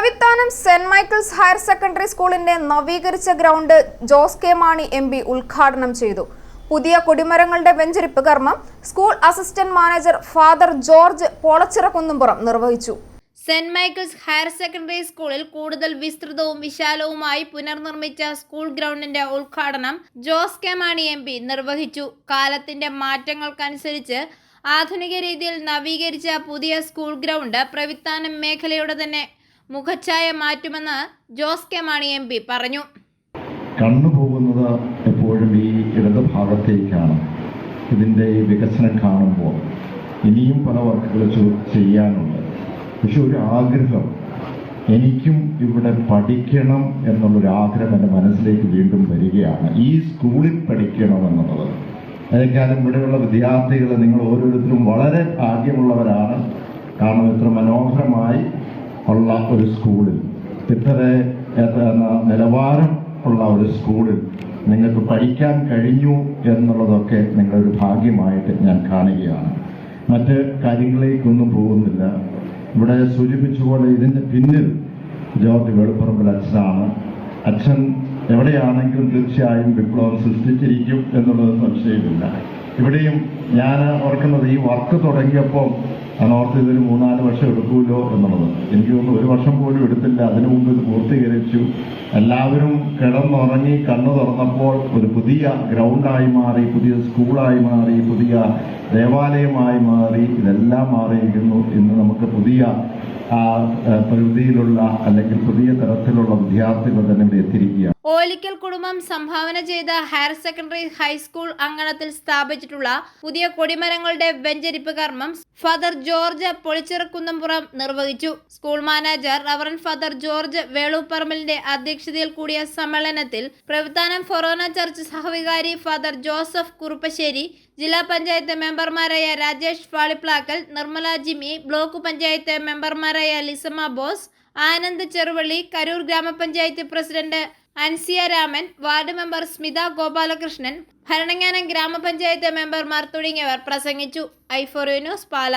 Pravithanam Saint Michael's higher secondary സ്കൂളിന്റെ നവീകരിച്ച ground Jose K Mani M P ഉദ്ഘാടനം ചെയ്തു. പുതിയ കൊടിമരങ്ങളുടെ വെഞ്ചരിപ്പ് കർമ്മം school assistant manager father George Polachirakkunnumpuram നിർവഹിച്ചു. സെന്റ് മൈക്കിൾസ് ഹയർ സെക്കൻഡറി സ്കൂളിൽ കൂടുതൽ വിസ്തൃതവും വിശാലവുമായി പുനർനിർമ്മിച്ച സ്കൂൾ ഗ്രൗണ്ടിന്റെ ഉദ്ഘാടനം Jose K Mani M P നിർവഹിച്ചു. കാലത്തിന്റെ മാറ്റങ്ങൾക്കനുസരിച്ച് ആധുനിക രീതിയിൽ നവീകരിച്ച പുതിയ സ്കൂൾ ഗ്രൗണ്ട് പ്രവിത്താനം മേഖലയുടെ തന്നെ മുഖച്ഛായ മാറ്റുമെന്ന് Jose K Mani M P പറഞ്ഞു. കണ്ണു പോകുന്നത് എപ്പോഴും ഈ ഇടത് ഭാഗത്തേക്കാണ് ഇതിന്റെ വികസനം കാണുമ്പോൾ ഇനിയും പല വർക്കുകൾ ചെയ്യാനുണ്ട്. പക്ഷെ ഒരു ആഗ്രഹം എനിക്കും ഇവിടെ പഠിക്കണം എന്നുള്ളൊരു ആഗ്രഹം എന്റെ മനസ്സിലേക്ക് വീണ്ടും വരികയാണ്. ഈ സ്കൂളിൽ പഠിക്കണം എന്നുള്ളത്. അതിനേക്കാളും ഇവിടെയുള്ള വിദ്യാർത്ഥികൾ നിങ്ങൾ ഓരോരുത്തരും വളരെ ഭാഗ്യമുള്ളവരാണ്. ഉള്ള ഒരു സ്കൂളിൽ ഇത്ര നിലവാരം ഉള്ള ഒരു സ്കൂളിൽ നിങ്ങൾക്ക് പഠിക്കാൻ കഴിഞ്ഞു എന്നുള്ളതൊക്കെ നിങ്ങളൊരു ഭാഗ്യമായിട്ട് ഞാൻ കാണുകയാണ്. മറ്റ് കാര്യങ്ങളിലേക്കൊന്നും പോകുന്നില്ല. ഇവിടെ സൂചിപ്പിച്ചുപോലെ ഇതിന്റെ പിന്നിൽ ജോർജ് വെളുപ്പറമ്പിൽ അച്ഛനാണ്. അച്ഛൻ എവിടെയാണെങ്കിലും തീർച്ചയായും വിപ്ലവം സൃഷ്ടിച്ചിരിക്കും എന്നുള്ളത് സംശയമില്ല. ഇവിടെയും ഞാൻ ഓർക്കുന്നത് ഈ വർക്ക് തുടങ്ങിയപ്പോൾ ഞാൻ ഓർത്ത് ഇതൊരു മൂന്നാൽ വർഷം എടുക്കുമല്ലോ എന്നുള്ളത്. എനിക്ക് തോന്നുന്നു ഒരു വർഷം പോലും എടുത്തില്ല. അതിനു മുമ്പ് ഇത് പൂർത്തീകരിച്ചു. എല്ലാവരും കിടന്നുറങ്ങി കണ്ണു തുറന്നപ്പോൾ ഒരു പുതിയ ഗ്രൗണ്ടായി മാറി പുതിയ സ്കൂളായി മാറി പുതിയ ദേവാലയമായി മാറി. ഇതെല്ലാം മാറിയിരിക്കുന്നു. ഇന്ന് നമുക്ക് പുതിയ ആ, അല്ലെങ്കിൽ പുതിയ തരത്തിലുള്ള വിദ്യാർത്ഥികൾ തന്നെ ഇവിടെ എത്തിയിരിക്കുകയാണ്. ഓലിക്കൽ കുടുംബം സംഭാവന ചെയ്ത ഹയർ സെക്കൻഡറി ഹൈസ്കൂൾ അങ്കണത്തിൽ സ്ഥാപിച്ചിട്ടുള്ള പുതിയ കൊടിമരങ്ങളുടെ വെഞ്ചരിപ്പ് കർമ്മം ഫാദർ ജോർജ് പൊളിച്ചിറക്കുന്നംപുറം നിർവഹിച്ചു. School manager reverend father George വേളൂപ്പറമ്പലിന്റെ അധ്യക്ഷതയിൽ കൂടിയ സമ്മേളനത്തിൽ പ്രവിധാനം ഫൊറോന ചർച്ച് സഹവികാരി ഫാദർ ജോസഫ് കുറുപ്പശ്ശേരി ജില്ലാ പഞ്ചായത്ത് മെമ്പർമാരായ രാജേഷ് പാളിപ്ലാക്കൽ നിർമ്മല ജിമി ബ്ലോക്ക് പഞ്ചായത്ത് മെമ്പർമാരായ Lissamma Bose Anand Cheruvally Karoor grama panchayat president Ansiya Raman ward member Smitha Gopalakrishnan Bharananganam grama panchayat മെമ്പർമാർ തുടങ്ങിയവർ പ്രസംഗിച്ചു. ഐഫോറിയോ ന്യൂസ് പാല.